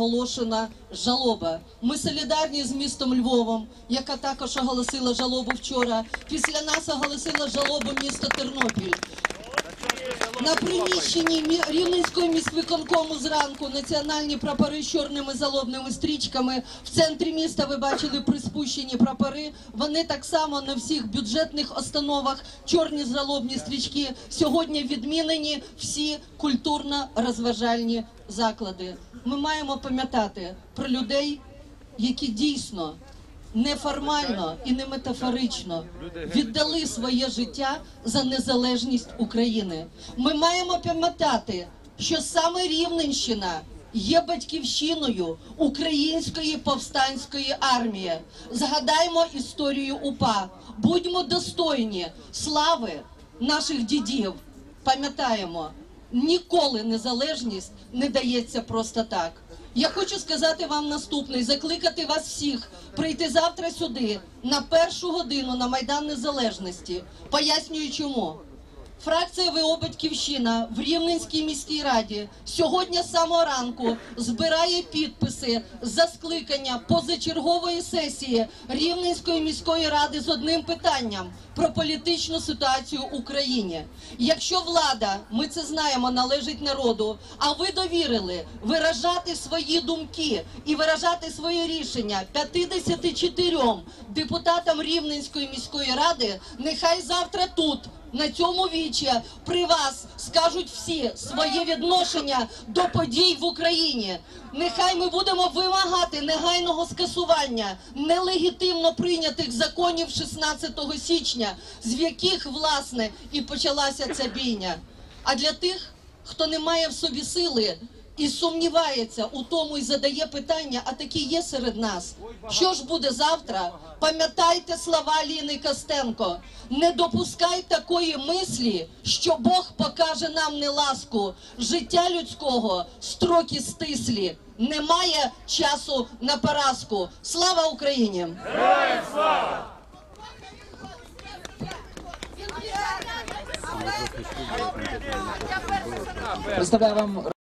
оголошена жалоба. Ми солідарні з містом Львовом, яка також оголосила жалобу вчора. Після нас оголосила жалобу місто Тернопіль. Приміщенні мі- Рівненського міськвиконкому зранку національні прапори з чорними залобними стрічками. В центрі міста ви бачили приспущені прапори. Вони так само на всіх бюджетних установах чорні залобні стрічки. Сьогодні відмінені всі культурно-розважальні заклади. Ми маємо пам'ятати про людей, які дійсно неформально і не метафорично віддали своє життя за незалежність України. Ми маємо пам'ятати, що саме Рівненщина є батьківщиною української повстанської армії. Згадаймо історію УПА, будьмо достойні слави наших дідів. Пам'ятаємо, ніколи незалежність не дається просто так. Я хочу сказати вам наступне, закликати вас всіх прийти завтра сюди на першу годину на Майдан Незалежності. Пояснюю чому. Фракція ВО Батьківщина в Рівненській міській раді сьогодні з самого ранку збирає підписи за скликання позачергової сесії Рівненської міської ради з одним питанням про політичну ситуацію в Україні. Якщо влада, ми це знаємо, належить народу, а ви довірили виражати свої думки і виражати свої рішення 54 депутатам Рівненської міської ради, нехай завтра тут на цьому вічі при вас скажуть всі своє відношення до подій в Україні. Нехай ми будемо вимагати негайного скасування нелегітимно прийнятих законів 16 січня, з яких власне і почалася ця бійня. А для тих, хто не має в собі сили і сумнівається у тому і задає питання, а такі є серед нас. Що ж буде завтра? Пам'ятайте слова Ліни Костенко. Не допускай такої мислі, що Бог покаже нам неласку. Життя людського строки стислі. Немає часу на поразку. Слава Україні! Представляю вам